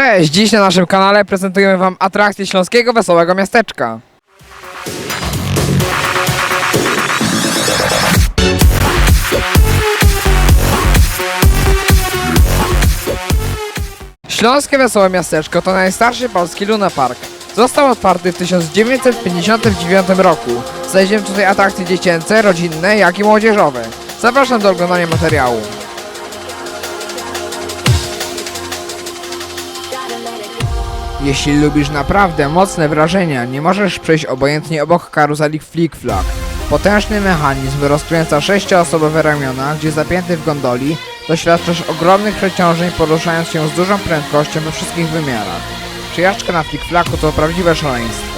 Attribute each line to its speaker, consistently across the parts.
Speaker 1: Cześć! Dziś na naszym kanale prezentujemy Wam atrakcje Śląskiego Wesołego Miasteczka. Śląskie Wesołe Miasteczko to najstarszy polski lunapark. Został otwarty w 1959 roku. Znajdziemy tutaj atrakcje dziecięce, rodzinne, jak i młodzieżowe. Zapraszam do oglądania materiału. Jeśli lubisz naprawdę mocne wrażenia, nie możesz przejść obojętnie obok karuzeli Flick Flag. Potężny mechanizm rozkręca sześcioosobowe ramiona, gdzie zapięty w gondoli doświadczasz ogromnych przeciążeń poruszając się z dużą prędkością we wszystkich wymiarach. Przyjażdżka na Flick Flagu to prawdziwe szaleństwo.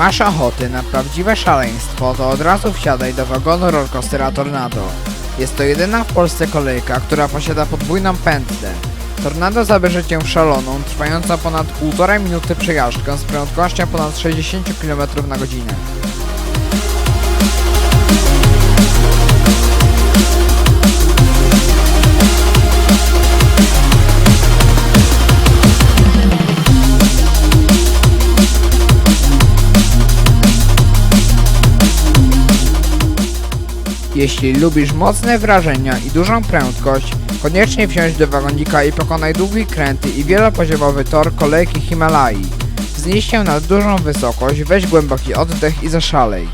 Speaker 1: Masz ochotę na prawdziwe szaleństwo, to od razu wsiadaj do wagonu rollercoastera Tornado. Jest to jedyna w Polsce kolejka, która posiada podwójną pętlę. Tornado zabierze Cię w szaloną, trwającą ponad 1,5 minuty przejażdżkę z prędkością ponad 60 km na godzinę. Jeśli lubisz mocne wrażenia i dużą prędkość, koniecznie wsiądź do wagonika i pokonaj długi kręty i wielopoziomowy tor kolejki Himalai. Wznieś się na dużą wysokość, weź głęboki oddech i zaszalej.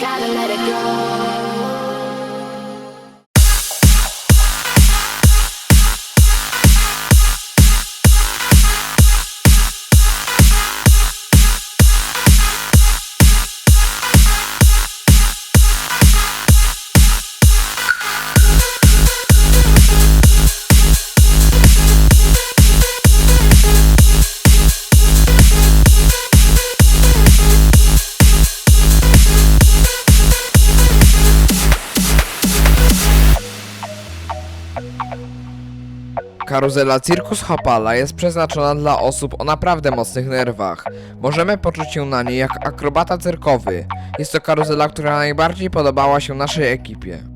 Speaker 2: Gotta let it go.
Speaker 1: Karuzela Circus Hapala jest przeznaczona dla osób o naprawdę mocnych nerwach. Możemy poczuć się na niej jak akrobata cyrkowy. Jest to karuzela, która najbardziej podobała się naszej ekipie.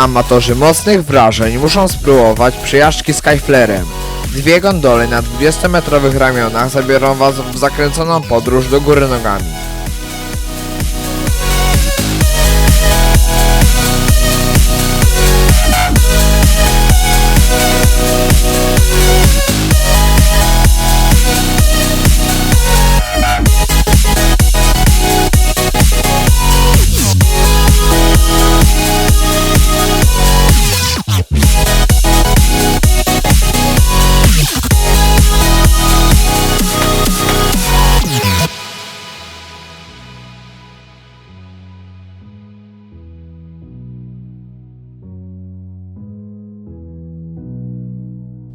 Speaker 1: Amatorzy mocnych wrażeń muszą spróbować przejażdżki Skyflarem. Dwie gondole na 20-metrowych ramionach zabiorą Was w zakręconą podróż do góry nogami.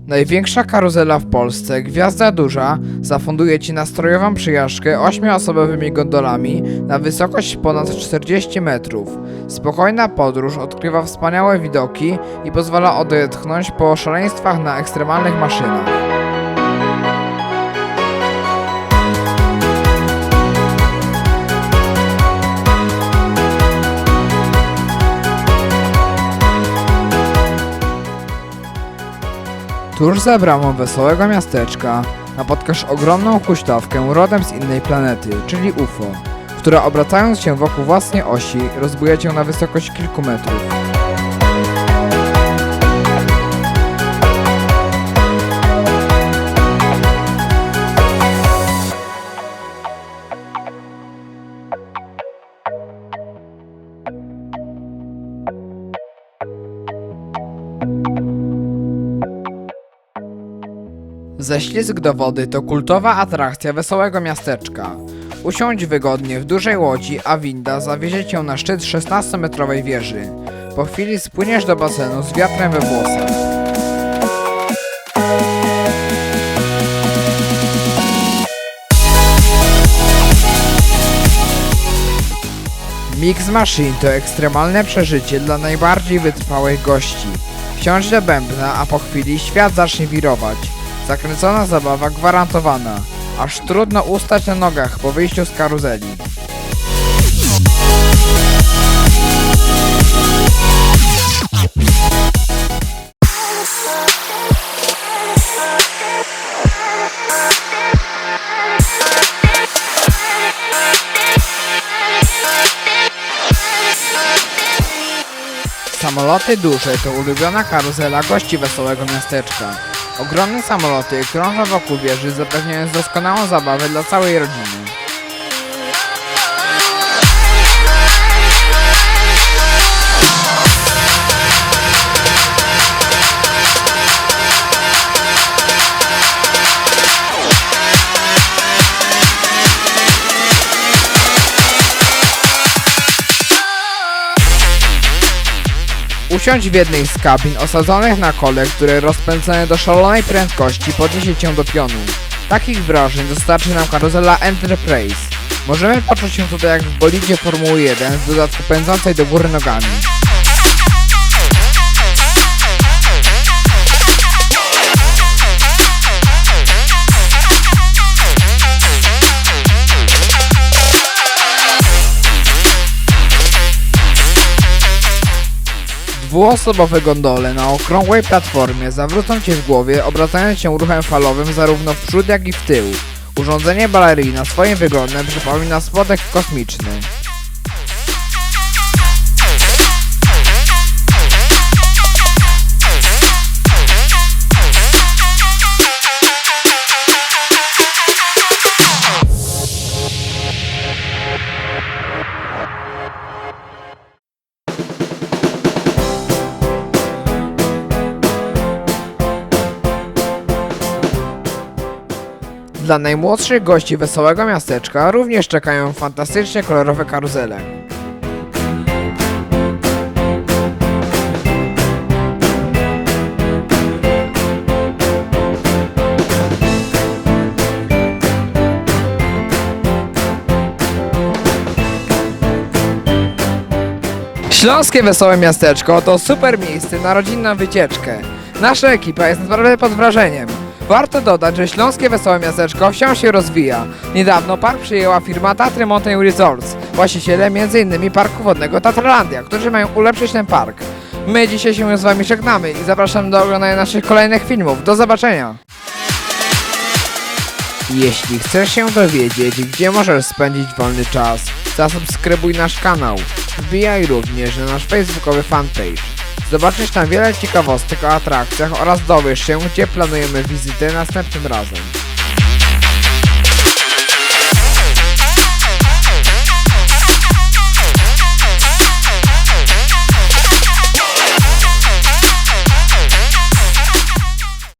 Speaker 1: Największa karuzela w Polsce, Gwiazda Duża, zafunduje Ci nastrojową przyjażdżkę ośmioosobowymi gondolami na wysokość ponad 40 metrów. Spokojna podróż odkrywa wspaniałe widoki i pozwala odetchnąć po szaleństwach na ekstremalnych maszynach. Tuż za bramą wesołego miasteczka napotkasz ogromną huśtawkę rodem z innej planety, czyli UFO, która obracając się wokół własnej osi rozbuje cię na wysokość kilku metrów. Ześlizg do wody to kultowa atrakcja wesołego miasteczka. Usiądź wygodnie w dużej łodzi, a winda zawiezie cię na szczyt 16-metrowej wieży. Po chwili spłyniesz do basenu z wiatrem we włosach. Mix Machine to ekstremalne przeżycie dla najbardziej wytrwałych gości. Wsiądź do bębna, a po chwili świat zacznie wirować. Zakręcona zabawa gwarantowana, aż trudno ustać na nogach po wyjściu z karuzeli. Samoloty duże to ulubiona karuzela gości wesołego miasteczka. Ogromne samoloty krążą wokół wieży, zapewniając doskonałą zabawę dla całej rodziny. Usiądź w jednej z kabin osadzonych na kole, które rozpędzone do szalonej prędkości podniesie cię do pionu. Takich wrażeń dostarczy nam karuzela Enterprise. Możemy poczuć się tutaj jak w bolidzie Formuły 1 w dodatku pędzącej do góry nogami. Dwuosobowe gondole na okrągłej platformie zawrócą Cię w głowie, obracając się ruchem falowym zarówno w przód, jak i w tył. Urządzenie balerina swoim wyglądem przypomina spodek kosmiczny. Dla najmłodszych gości wesołego miasteczka również czekają fantastycznie kolorowe karuzele. Śląskie Wesołe Miasteczko to super miejsce na rodzinną wycieczkę. Nasza ekipa jest naprawdę pod wrażeniem. Warto dodać, że Śląskie Wesołe Miasteczko wciąż się rozwija. Niedawno park przyjęła firma Tatry Mountain Resorts, właściciele m.in. Parku Wodnego Tatralandia, którzy mają ulepszyć ten park. My dzisiaj się z Wami żegnamy i zapraszam do oglądania naszych kolejnych filmów. Do zobaczenia! Jeśli chcesz się dowiedzieć, gdzie możesz spędzić wolny czas, zasubskrybuj nasz kanał. Wbijaj również na nasz facebookowy fanpage. Zobaczysz tam wiele ciekawostek o atrakcjach oraz dowiesz się, gdzie planujemy wizytę następnym razem.